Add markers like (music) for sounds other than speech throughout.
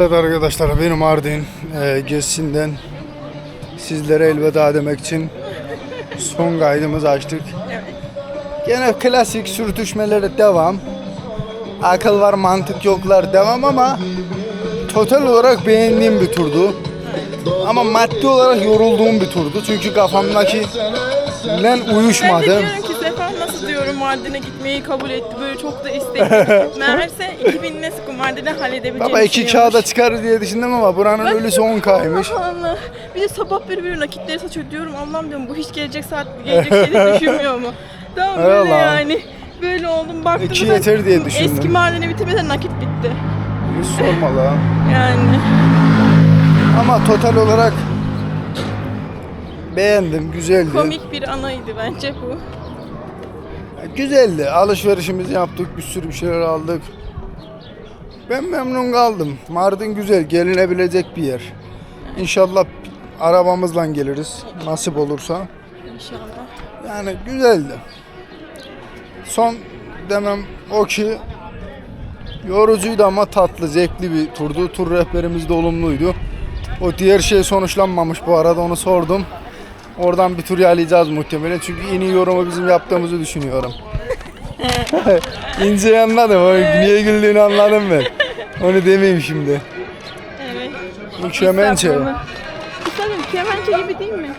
Evet arkadaşlar benim Mardin e, gezisinden sizlere elveda demek için son kaydımızı açtık. Gene klasik sürtüşmelere devam. Akıl var mantık yoklar devam ama total olarak beğendiğim bir turdu. Ama maddi olarak yorulduğum bir turdu. Çünkü kafamdaki de uyuşmadı. Diyorum Mardin'e gitmeyi kabul etti. Böyle çok da istekli. (laughs) Meğerse 2000 ne sıkı Mardin'e halledebileceğini Baba iki kağıda çıkarır diye düşündüm ama buranın Ben ölüsü 10 kaymış. (laughs) Allah Allah. Bir de sabah beri böyle nakitleri saçıyor diyorum. Allah'ım diyorum bu hiç gelecek saat gelecek diye düşünmüyor mu? (laughs) Tamam böyle Eyvallah. yani. Böyle oldum baktım. İki yeter diye düşündüm. Eski Mardin'e bitemeden nakit bitti. Hiç sorma la. Yani. Ama total olarak beğendim, güzeldi. Komik bir anaydı bence bu. Güzeldi. Alışverişimizi yaptık, bir sürü bir şeyler aldık. Ben memnun kaldım. Mardin güzel, gelinebilecek bir yer. İnşallah arabamızla geliriz, nasip olursa. İnşallah. Yani güzeldi. Son demem o ki yorucuydu ama tatlı, zevkli bir turdu. Tur rehberimiz de olumluydu. O diğer şey sonuçlanmamış bu arada onu sordum. Oradan bir tur yalayacağız muhtemelen çünkü en iyi yorumu bizim yaptığımızı düşünüyorum. (laughs) İnce anladım. O niye güldüğünü anladım ben. Onu demeyeyim şimdi. Evet. Bu kemençe. Sanırım kemençe gibi değil mi?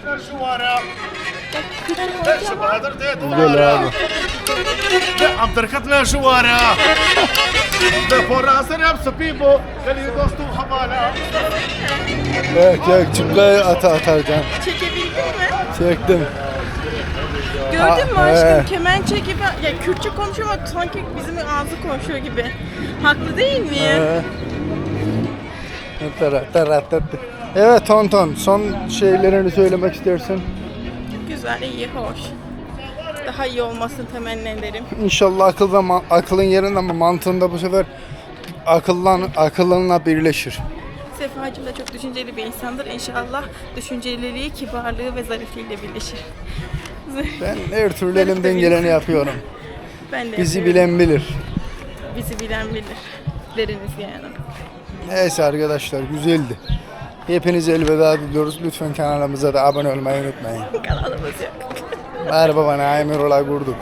Güzel abi. عم تركتنا شوارع فراس نفس بيبو خلي دوستو حماله Evet, evet, çıplaya ata atarcan. Çekebildin mi? Çektim. Gördün mü Ha, aşkım he. kemençe gibi ya Kürtçe konuşuyor ama sanki bizim ağzı konuşuyor gibi. Haklı değil mi? Ee, tara, tara, tara. Evet Tonton, son şeylerini söylemek istersin. Güzel, iyi, hoş. Daha iyi olmasını temenni ederim. İnşallah akıl ve ma- akılın yerinde ama mantığında bu sefer akıllan akıllanla birleşir. Sefacığım da çok düşünceli bir insandır. İnşallah düşünceliliği, kibarlığı ve zarifliğiyle birleşir. Ben her türlü elimden geleni yapıyorum. Ben de Bizi yapıyorum. bilen bilir. Bizi bilen bilir. Deriniz yani. Neyse arkadaşlar güzeldi. Hepinize elveda diliyoruz. Lütfen kanalımıza da abone olmayı unutmayın. Kanalımız yok. Merhaba bana Emir olay kurduk.